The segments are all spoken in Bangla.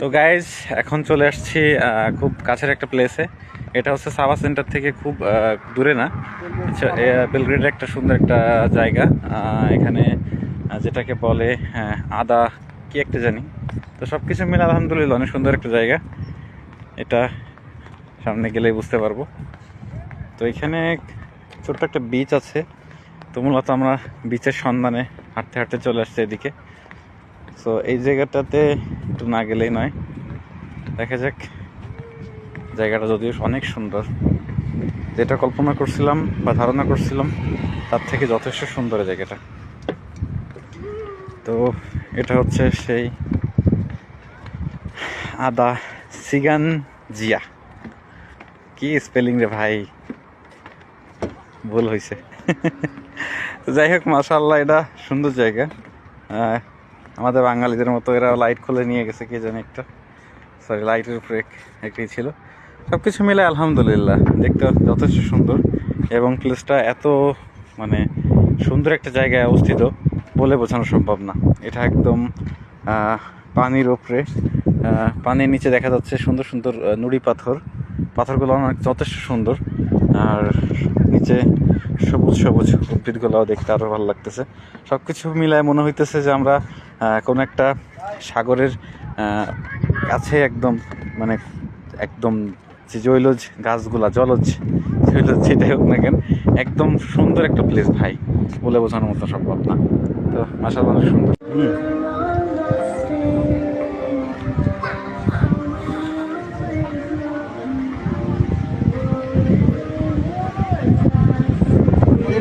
তো গাইজ এখন চলে আসছি খুব কাছের একটা প্লেসে এটা হচ্ছে সাবা সেন্টার থেকে খুব দূরে না। আচ্ছা বেলগ্রেডের একটা সুন্দর একটা জায়গা। এখানে যেটাকে বলে আদা, কি একটা জানি। তো সব কিছু মিলে আলহামদুলিল্লাহ অনেক সুন্দর একটা জায়গা। এটা সামনে গেলেই বুঝতে পারব। তো এখানে ছোট্ট একটা বিচ আছে। তো মূলত আমরা বিচের সন্ধানে হাঁটতে হাঁটতে চলে আসছি এদিকে। সো এই জায়গাটাতে একটু না গেলেই নয়। দেখা যাক। জায়গাটা যদিও অনেক সুন্দর। যেটা কল্পনা করছিলাম বা ধারণা করছিলাম, তার থেকে যথেষ্ট সুন্দর জায়গাটা। তো, এটা হচ্ছে সেই আদা সিগান জিয়া। কি স্পেলিং রে ভাই? ভুল হয়েছে যাই হোক মাশাল্লাহ এটা সুন্দর জায়গা। আমাদের বাঙালিদের মতো এরা লাইট খুলে নিয়ে গেছে, কে জানি একটা। সরি লাইটের এক- একটি ছিল। সব কিছু মিলে আলহামদুলিল্লাহ, দেখতে যথেষ্ট সুন্দর। এবং প্লেসটা এত মানে সুন্দর একটা জায়গায় অবস্থিত বলে বোঝানো সম্ভব না। এটা একদম পানির ওপরে পানির নিচে দেখা যাচ্ছে সুন্দর সুন্দর নুড়ি পাথর। পাথরগুলো অনেক, যথেষ্ট সুন্দর। আর নিচে সবুজ সবুজ উদ্ভিদগুলোও দেখতে আরও ভালো লাগতেছে। সব কিছু মিলায় মনে হইতেছে যে আমরা কোনো একটা সাগরের কাছে একদম মানে একদম যে জৈলজ গাছগুলা, জলজ, জৈলজ যেটাই হোক না কেন, একদম সুন্দর একটা প্লেস ভাই, বলে বোঝানোর মতো সম্ভব না। তো মাসাল অনেক সুন্দর।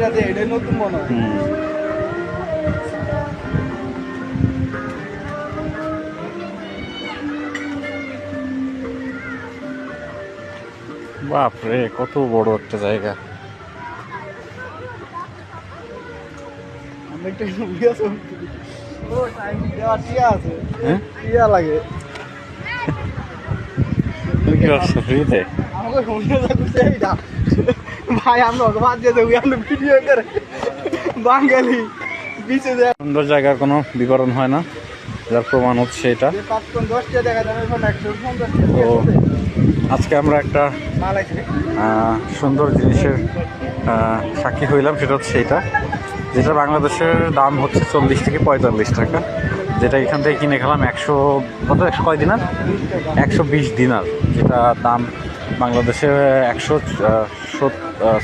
এটা দে এটা নতুন মনে হয় বাপরে কত বড় একটা জায়গা। হ্যাঁ? লাগে। ভাই আমরা বাদ দিয়ে দেবো আমরা ভিডিও করে। বাঙালি বিচে দেয় সুন্দর জায়গার কোনো বিবরণ হয় না। যার প্রমাণ হচ্ছে এটা। তো আজকে আমরা একটা সুন্দর জিনিসের সাক্ষী হইলাম। সেটা হচ্ছে এটা। যেটা বাংলাদেশের দাম হচ্ছে চল্লিশ থেকে পঁয়তাল্লিশ টাকা। যেটা এখান থেকে কিনে খেলাম একশো কত? একশো কয় দিনার? একশো বিশ দিনার। যেটা দাম বাংলাদেশে একশো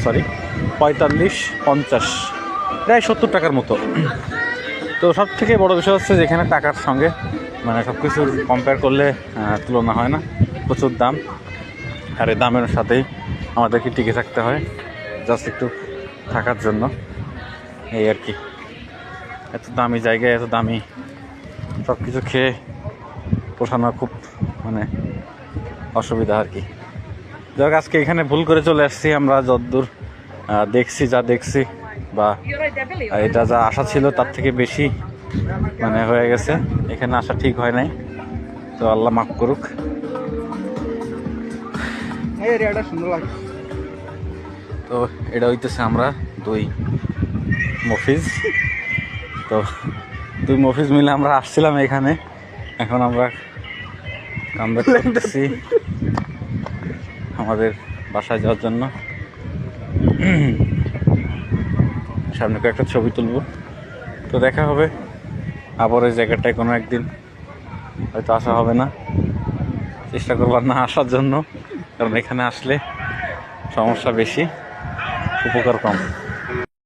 সরি পঁয়তাল্লিশ, পঞ্চাশ, প্রায় সত্তর টাকার মতো। তো সব থেকে বড় বিষয় হচ্ছে যেখানে টাকার সঙ্গে মানে সব কিছু কম্পেয়ার করলে তুলনা হয় না। প্রচুর দাম। আর এই দামের সাথেই আমাদেরকে টিকে থাকতে হয় জাস্ট একটু থাকার জন্য। এই আর কি। এত দামি জায়গায়, এত দামি সব কিছু খেয়ে পোষানো খুব মানে অসুবিধা আর কি। যাই হোক, আজকে এখানে ভুল করে চলে আসছি আমরা যতদূর দেখছি যা দেখছি বা এটা যা আশা ছিল তার থেকে বেশি মানে হয়ে গেছে এখানে আসা ঠিক হয় নাই তো আল্লাহ মাফ করুক। তো এটা হইতেছে আমরা দুই মফিজ। তো দুই মফিজ মিলে আমরা আসছিলাম এখানে এখন আমরা কামব্যাক করতেছি। আমাদের বাসায় যাওয়ার জন্য। সামনে একটা ছবি তুলব। তো দেখা হবে। আবার ওই জায়গাটায় কোনো একদিন। হয়তো আসা হবে না। চেষ্টা করবার না আসার জন্য। কারণ এখানে আসলে সমস্যা বেশি। উপকার কম।